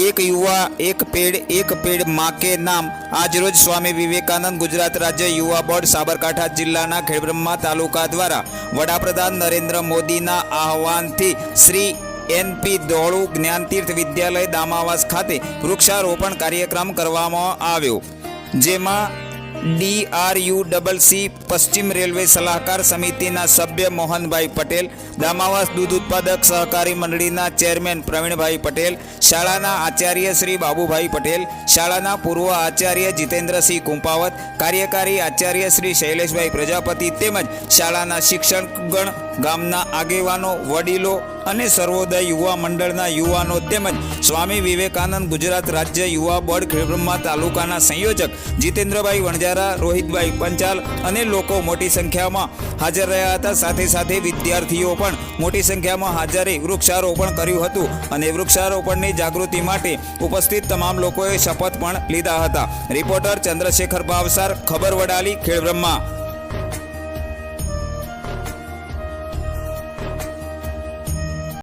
એક યુવા, એક પેડ એક પેડ માકે નામ. આજરોજ સ્વામી વિવેકાનંદ ગુજરાત રાજ્ય યુવા બોર્ડ સાબરકાંઠા જિલ્લાના ખેડબ્રહ્મા તાલુકા દ્વારા વડાપ્રધાન નરેન્દ્ર મોદીના આહવાનથી શ્રી એનપી દોળુ જ્ઞાનતીર્થ વિદ્યાલય દામાવાસ ખાતે વૃક્ષારોપણ કાર્યક્રમ કરવામાં આવ્યો. જેમાં ડીઆરયુ ડબલ સી પશ્ચિમ રેલવે સલાહકાર સમિતિના સભ્ય મોહનભાઈ પટેલ દામાવાસ દૂધ ઉત્પાદક સહકારી મંડળીના ચેરમેન પ્રવીણભાઈ પટેલ, શાળાના આચાર્ય શ્રી બાબુભાઈ પટેલ, શાળાના પૂર્વ આચાર્ય જીતેન્દ્રસિંહ કુંપાવત, કાર્યકારી આચાર્ય શ્રી શૈલેષભાઈ પ્રજાપતિ તેમજ શાળાના શિક્ષકગણ ગામના આગેવાનો, વડીલો અને સર્વોદય યુવા મંડળના યુવાનો તેમજ સ્વામી વિવેકાનંદ ગુજરાત રાજ્ય યુવા બોર્ડ ખેડબ્રહ્મા તાલુકાના સંયોજક જીતેન્દ્રભાઈ વણજારા રોહિતભાઈ પંચાલ અને લોકો મોટી સંખ્યામાં હાજર રહ્યા હતા. સાથે સાથે વિદ્યાર્થીઓ પણ મોટી સંખ્યામાં હાજરે વૃક્ષારોપણ કર્યું હતું અને વૃક્ષારોપણની જાગૃતિ માટે ઉપસ્થિત તમામ લોકોએ શપથ પણ લીધા હતા. રિપોર્ટર ચંદ્રશેખર ભાવસાર ખબર વડાલી, ખેડબ્રહ્મા.